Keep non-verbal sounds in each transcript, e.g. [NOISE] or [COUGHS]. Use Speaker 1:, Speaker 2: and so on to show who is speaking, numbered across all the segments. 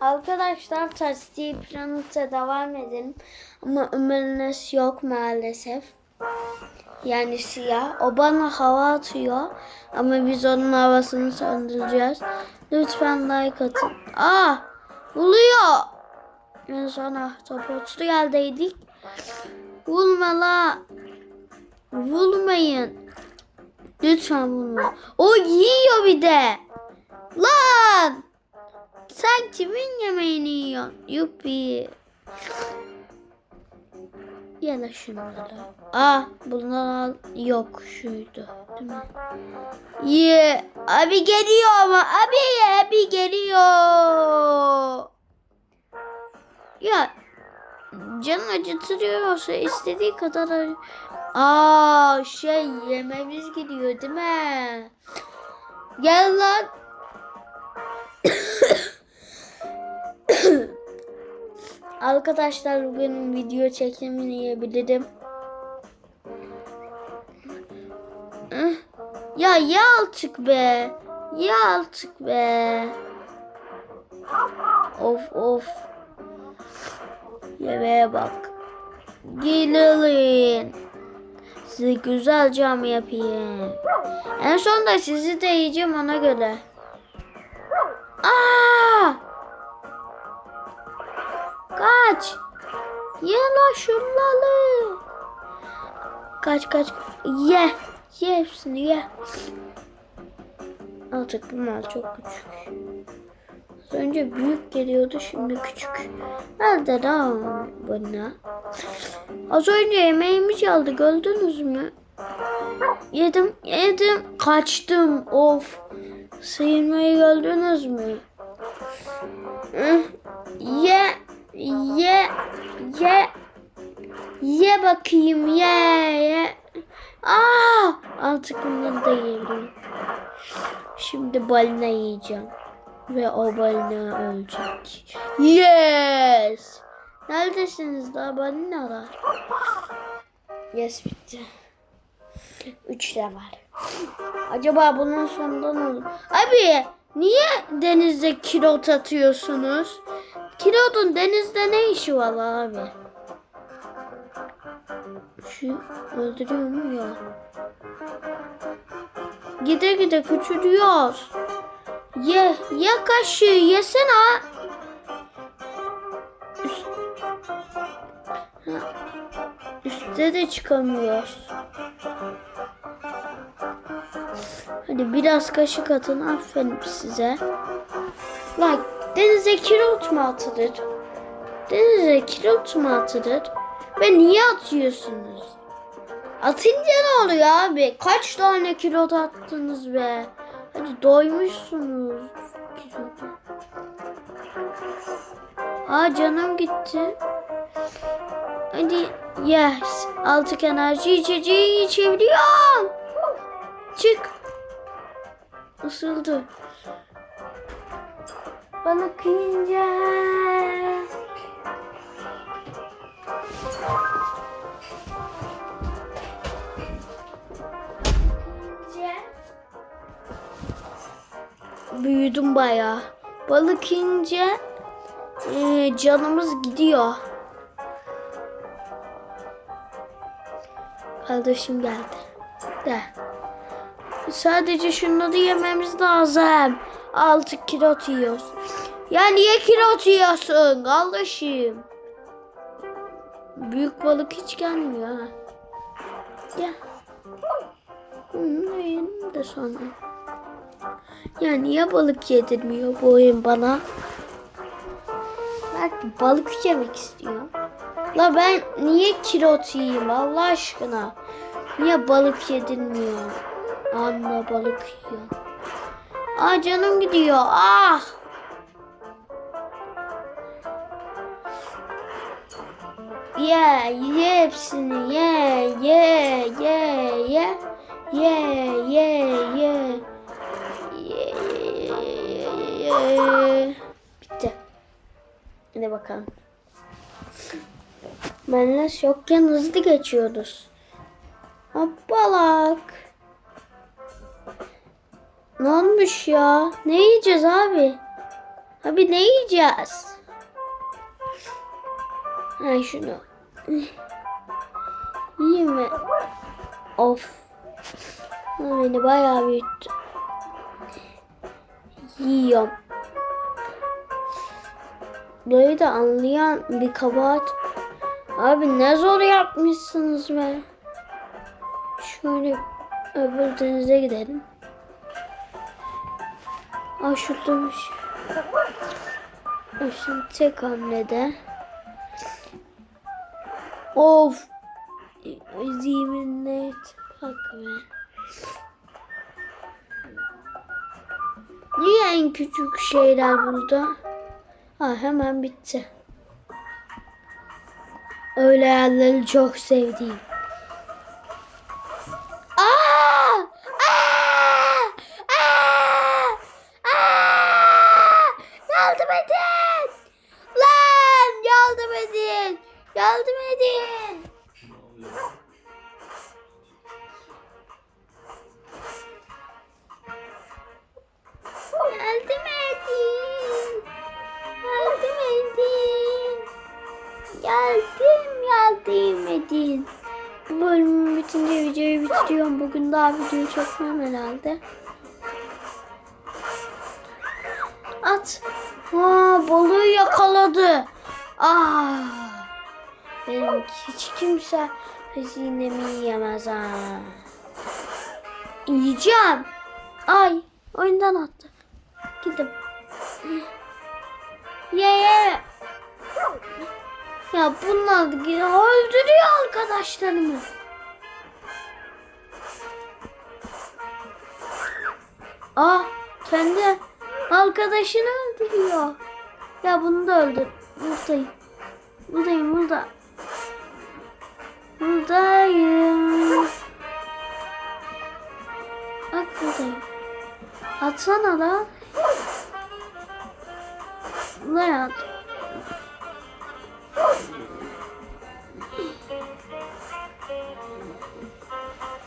Speaker 1: Arkadaşlar taksi planıta devam edelim. Ama Ömer'iniz yok maalesef. Yani siyah. O bana hava atıyor. Ama biz onun havasını söndüreceğiz. Lütfen like atın. Aa! Buluyor. En son ahtapotlu yeldeydik. Vurma la. Vurmayın. Lütfen vurma. O yiyor bir de. Lan! Sen kimin yemeğini yiyorsun? Yuppi. Ya şunları. Aa bunlar al. Yok şuydu. Değil mi? Ye. Abi geliyor ama. Abi abi geliyor. Ya can acıtıyorsa istediği kadar Aa şey yememiz gidiyor değil mi? Gel lan. Arkadaşlar bugün video çekimini yiyebilirim. Ih, Ya ye artık be. Ye artık be. Of of. Yemeğe bak. Gelin. Size güzel cam yapayım. En son da sizi de yiyeceğim ona göre. Ye la şunları. Kaç kaç. Ye. Ye hepsini ye. Artık bunlar çok küçük. Az önce büyük geliyordu şimdi küçük. Nerede lan bana? Az önce yemeğimi çaldı gördünüz mü? Yedim yedim kaçtım of. Sıyırmayı gördünüz mü? Ye ye ye ye bakayım ye ye. Aa, artık bunları da yiyebilirim. Şimdi balina yiyeceğim. Ve o balina ölecek. Yes! Neredesiniz daha balinalar? Yes bitti. Üç de var. Acaba bunun sonunda ne olur? Abi niye denizde kilot atıyorsunuz? Kilotun denizde ne işi var abi? Şu öldürüyor mu ya? Gide gide küçülüyoruz. Ye, ye kaşığı yesene. Üst... Üste de çıkamıyoruz. Hadi biraz kaşık atın aferin size. Lan denize kilot mu atılır? Denize kilot mu atılır? Ve niye atıyorsunuz? Atınca ne oluyor abi? Kaç tane kilot attınız be? Hadi doymuşsunuz. Kilota. Aa canım gitti. Hadi yes. Altık enerji içeceği içebiliyorum. Çık. Isıldı. Balık yiyince. Büyüdüm bayağı. Balık yiyince e, canımız gidiyor. Kardeşim geldi. De. Sadece şunları yememiz lazım. 6 kilo yiyoruz. Ya niye kilo yiyorsun kardeşim? Büyük balık hiç gelmiyor. Gel. Bunu yiyelim de sonra. Ya niye balık yedirmiyor bu oyun bana? Belki balık yemek istiyor. La ben niye kilot yiyeyim Allah aşkına? Niye balık yedirmiyor? Anne balık yiyor. Aa canım gidiyor. Ah! Ye, ye hepsini ye, ye, ye, ye, ye, ye. Ye, ye, ye, ye. Bitti. Hadi bakalım. Benle yokken hızlı geçiyoruz. Hoppalak. Ne olmuş ya? Ne yiyeceğiz abi? Abi ne yiyeceğiz? Ha şunu. [LAUGHS] Yiyeyim mi? Of. Beni bayağı büyüttü. Yiyorum. Böyle de anlayan bir kabahat. Abi ne zor yapmışsınız be. Şöyle öbür denize gidelim. Aa şuradaymış. O Şimdi tek hamlede. Of. Yeminle bak be. Niye en küçük şeyler burada? Ha hemen bitti. Öyle yerleri çok sevdiğim. Yardım edin! Yardım edin! Yardım edin! Yardım yardım edin! Bu bölümün bitince videoyu bitiriyorum. Bugün daha video çekmem herhalde. At. Ha, balığı yakaladı. Ah. Benim hiç kimse hazinemi yiyemez ha. Yiyeceğim. Ay oyundan attı. Gidip. Ye ye. Ya bunlar öldürüyor arkadaşlarımı. Ah kendi arkadaşını öldürüyor. Ya bunu da öldür. Buradayım. Buradayım burada. Buradayım. Bak buradayım. Atsana lan. Buraya at.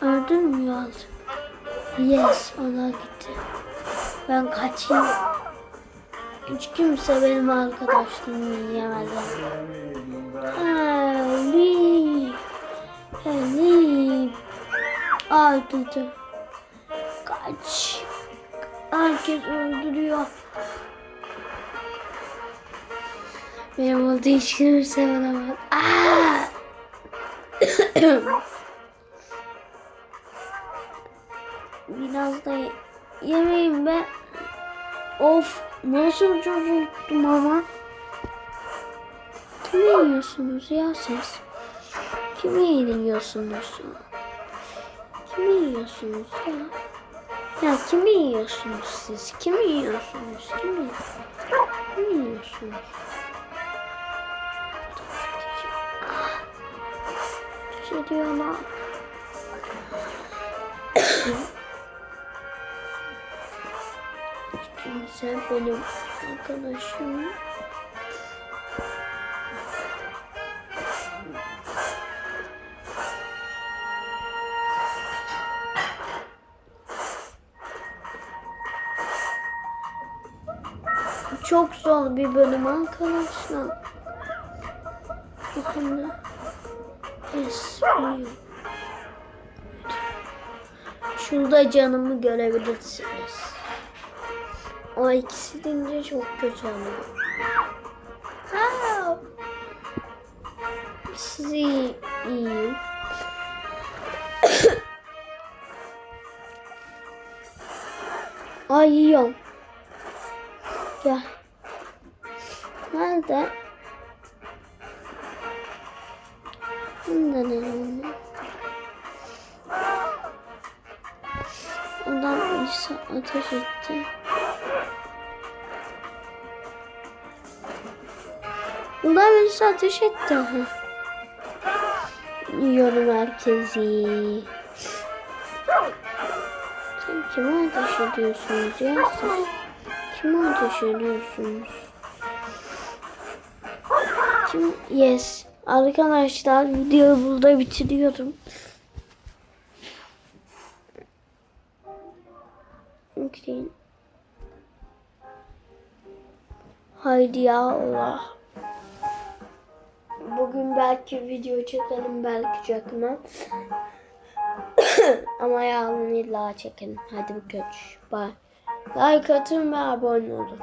Speaker 1: Öldün mü yolcu? Yes, onlar gitti. Ben kaçayım. Hiç kimse benim arkadaşlığımı yiyemez. Ali. Ali. Öldürdü. Kaç. Herkes öldürüyor. Benim olduğu hiç kimse bana. Aa! Biraz da yemeyin be. Of nasıl çocuktum ama. Kimi yiyorsunuz ya siz? Kimi yiyorsunuz? Kimi yiyorsunuz ya? Ya kimi yiyorsunuz siz? Kimi yiyorsunuz? Kimi, kimi yiyorsunuz? Şey diyor ama. Kimse benim arkadaşım. Çok zor bir bölüm arkadaşlar. Bakın da. Esmiyor. Şurada canımı görebilirsiniz. O ikisi deyince çok kötü. Aa! Sizi yiyeyim. [COUGHS] Ay yiyorum. Gel. Nerede? Ne oldu? Ondan birisi ateş etti. Ondan birisi ateş etti. Ha. Yiyorum herkesi. Sen kime ateş ediyorsunuz ya siz? Kime ateş ediyorsunuz? Yes. Arkadaşlar videoyu burada bitiriyorum. Yükleyin. Haydi ya Allah. Bugün belki video çekelim belki çekmem. [COUGHS] Ama yarın illa çekelim. Hadi görüş. Bye. Like atın ve abone olun.